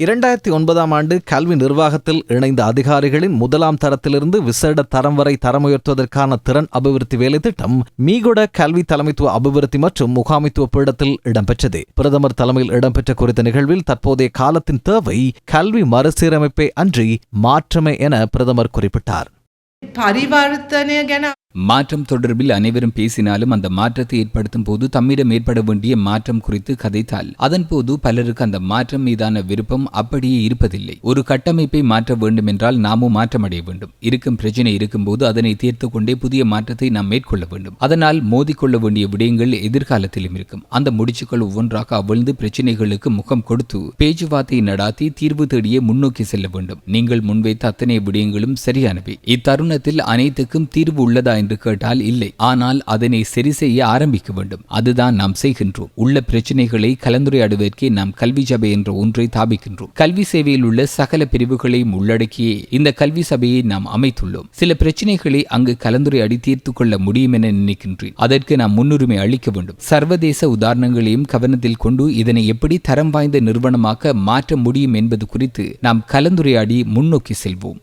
இரண்டாயிரத்தி ஒன்பதாம் ஆண்டு கல்வி நிர்வாகத்தில் இணைந்த அதிகாரிகளின் முதலாம் தரத்திலிருந்து விசேட தரம் வரை தரம் உயர்த்துவதற்கான திறன் அபிவிருத்தி வேலை திட்டம் மீகுட கல்வி தலைமைத்துவ அபிவிருத்தி மற்றும் முகாமைத்துவ பீடத்தில் இடம்பெற்றது பிரதமர் தலைமையில் இடம்பெற்ற குறித்த நிகழ்வில் தற்போதைய காலத்தின் தேவை கல்வி மறுசீரமைப்பே அன்றி மாற்றமே என பிரதமர் குறிப்பிட்டார் පරිවර්තනය ගැන மாற்றம் தொடர்பில் அனைவரும் பேசினாலும் அந்த மாற்றத்தை ஏற்படுத்தும் போது தம்மிடம் ஏற்பட வேண்டிய மாற்றம் குறித்து கதைத்தால் அதன் போது பலருக்கு அந்த மாற்றம் மீதான விருப்பம் அப்படியே இருப்பதில்லை. ஒரு கட்டமைப்பை மாற்ற வேண்டும் என்றால் நாமும் மாற்றமடைய வேண்டும். இருக்கும் பிரச்சனை இருக்கும்போது அதனை தீர்த்து கொண்டே புதிய மாற்றத்தை நாம் மேற்கொள்ள வேண்டும். அதனால் மோதிக்கொள்ள வேண்டிய விடயங்கள் எதிர்காலத்திலும் இருக்கும். அந்த முடிச்சுக்கள் ஒவ்வொன்றாக அவிழ்ந்து பிரச்சனைகளுக்கு முகம் கொடுத்து பேச்சுவார்த்தை நடாத்தி தீர்வு தேடியே முன்னோக்கி செல்ல வேண்டும். நீங்கள் முன்வைத்த அத்தனை விடயங்களும் சரியானவை. இத்தருணத்தில் அனைத்துக்கும் தீர்வு உள்ளதா என்று கேட்டால் இல்லை. ஆனால் அதனை சரி செய்ய ஆரம்பிக்க வேண்டும். அதுதான் நாம் செய்கின்றோம். உள்ள பிரச்சனைகளை கலந்துரையாடுவதற்கே நாம் கல்வி சபை என்ற ஒன்றை தாபிக்கின்றோம். கல்வி சேவையில் உள்ள சகல பிரிவுகளையும் உள்ளடக்கியே இந்த கல்வி சபையை நாம் அமைத்துள்ளோம். சில பிரச்சனைகளை அங்கு கலந்துரையாடி தீர்த்து கொள்ள முடியும் என நினைக்கின்றேன். அதற்கு நாம் முன்னுரிமை அளிக்க வேண்டும். சர்வதேச உதாரணங்களையும் கவனத்தில் கொண்டு இதனை எப்படி தரம் வாய்ந்த நிறுவனமாக மாற்ற முடியும் என்பது குறித்து நாம் கலந்துரையாடி முன்னோக்கி செல்வோம்.